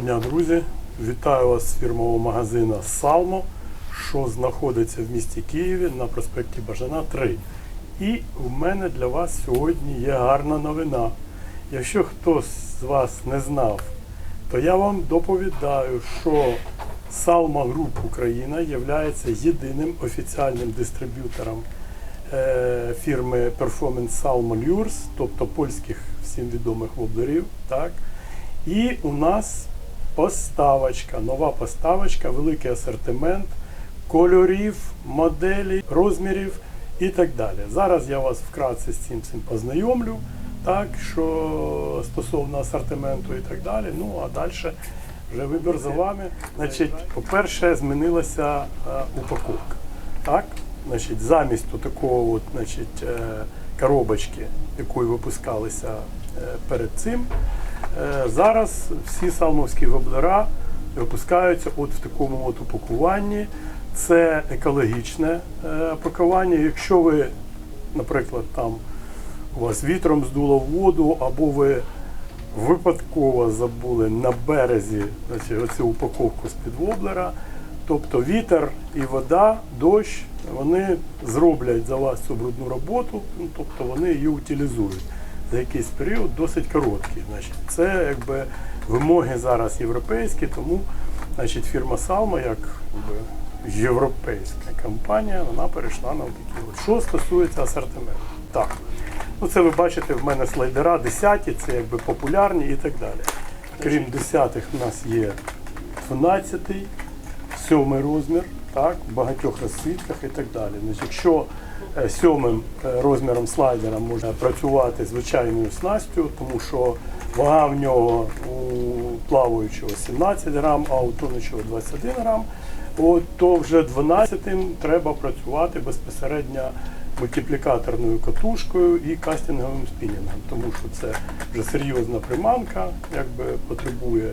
Дня, друзі! Вітаю вас з фірмового магазину Салмо, що знаходиться в місті Києві на проспекті Бажана 3. І у мене для вас сьогодні є гарна новина. Якщо хтось з вас не знав, то я вам доповідаю, що Salma Group Україна є єдиним офіціальним дистриб'ютором е, фірми Performance Salmon Lures, тобто польських всім відомих воблерів. Так? І у нас поставочка, нова поставочка, великий асортимент кольорів, моделей, розмірів і так далі. Зараз я вас вкратце з цим цим познайомлю, так, що стосовно асортименту і так далі. Ну а далі вже вибір за вами. Значить, по-перше, змінилася е, упаковка. Так? Значить, замість такого от, значить, е, коробочки, якою випускалися е, перед цим, зараз всі салмовські воблера випускаються от в такому от упакуванні. Це екологічне е, пакування. Якщо ви, наприклад, там у вас вітром здуло в воду, або ви випадково забули на березі значить, оцю упаковку з-під воблера, тобто вітер і вода, дощ, вони зроблять за вас цю брудну роботу, ну, тобто вони її утилізують за якийсь період досить короткий. Значить, це якби вимоги зараз європейські, тому значить, фірма Salma, як якби, європейська компанія, вона перейшла на такі. Що стосується асортименту. Так. Ну, це ви бачите, в мене слайдера 10, це якби популярні і так далі. Крім 10-х, у нас є 12-й, 7 розмір, так, в багатьох розсвітках і так далі. Значить, якщо е, сьомим е, розміром слайдера можна працювати звичайною снастю, тому що вага в нього у плаваючого 17 грам, а у тонучого 21 грам, от, то вже 12-м треба працювати безпосередньо мультиплікаторною катушкою і кастинговим спінінгом, тому що це вже серйозна приманка, якби потребує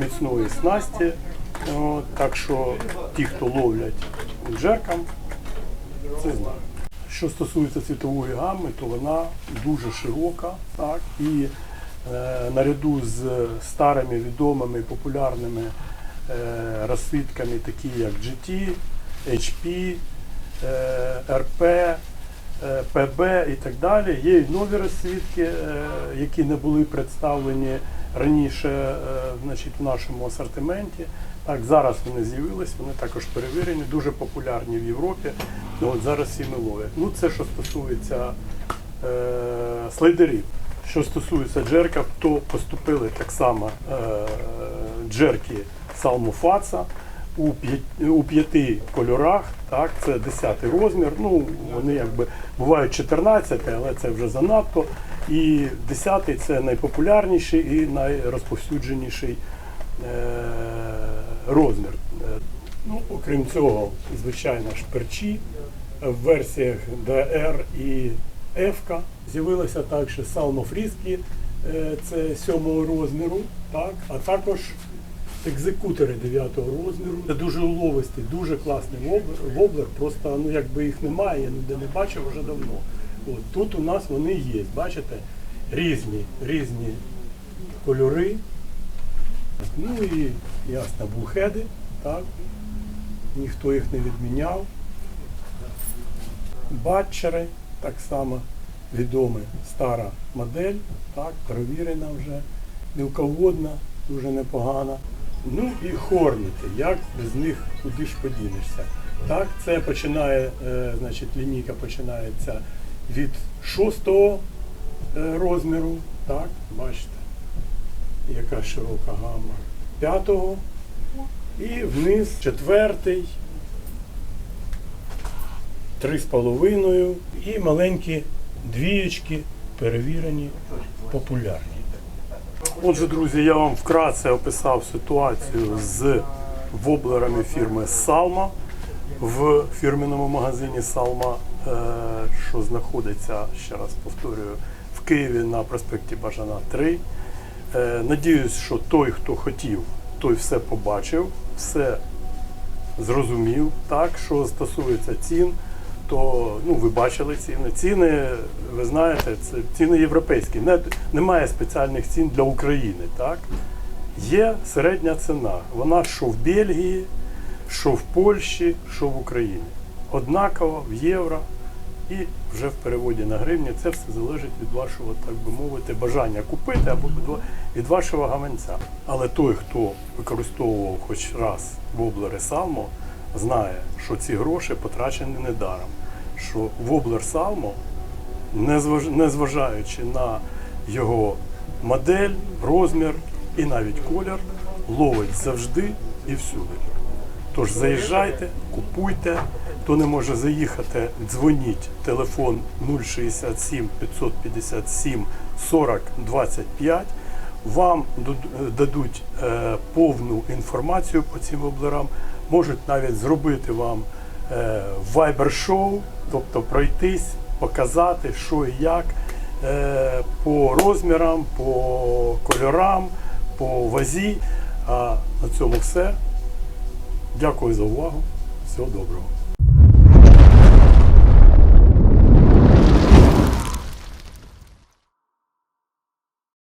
міцної снасті. От, так що ті, хто ловлять джерком, це знають. Що стосується світової гами, то вона дуже широка, так, і е, наряду з старими відомими популярними е, розсвідками, такі як GT, HP, е, е, ПБ і так далі. Є і нові розсвідки, е, які не були представлені раніше е, значить, в нашому асортименті. Так, зараз вони з'явились, вони також перевірені, дуже популярні в Європі. Ну, от зараз всі ми ловлять. Ну, це що стосується е, слайдерів. Що стосується джерків, то поступили так само е, джерки Салмуфаца у у п'яти кольорах. Так, це 10 розмір. Ну, вони якби бувають 14, але це вже занадто. І 10 це найпопулярніший і найрозповсюдженіший розмір. Е, Ну, окрім цього, звичайно, шперчі в версіях DR і F. З'явилися також салмофрізки, е, це 7 розміру, так, а також екзекутори 9 розміру. Це дуже уловистий, дуже класний воблер, воблер просто ну, якби їх немає, я ніде не бачив вже давно. От, тут у нас вони є, бачите, різні, різні кольори. Ну і ясно, бухеди, так. Ніхто їх не відміняв. Батчери, так само відома стара модель, так, перевірена вже, мілководна, дуже непогана. Ну і хорніти, як без них куди ж подінешся. Так, це починає, е, значить, лінійка починається від шостого е, розміру, так, бачите, яка широка гама. П'ятого і вниз четвертий, три з половиною і маленькі двієчки перевірені, популярні. Отже, друзі, я вам вкратце описав ситуацію з воблерами фірми Salma в фірменому магазині Salma, е, що знаходиться, ще раз повторюю, в Києві на проспекті Бажана 3. Е, Надіюсь, що той, хто хотів, той все побачив, все зрозумів. Так, що стосується цін, то ну, ви бачили ціни. Ціни, ви знаєте, це ціни європейські. Не, немає спеціальних цін для України. Так? Є середня ціна. Вона що в Бельгії, що в Польщі, що в Україні. Однаково в євро і вже в переводі на гривні. Це все залежить від вашого, так би мовити, бажання купити або від вашого гаманця. Але той, хто використовував хоч раз воблери Салмо, знає, що ці гроші потрачені недаром. Що воблер Салмо незважаючи на його модель, розмір і навіть колір, ловить завжди і всюди. Тож заїжджайте, купуйте. Хто не може заїхати, дзвоніть. Телефон 067 557 40 25. Вам дадуть е, повну інформацію по цим воблерам. Можуть навіть зробити вам е, вайбер-шоу, тобто пройтись, показати, що і як е, по розмірам, по кольорам, по вазі. А на цьому все. Дякую за увагу. Всього доброго.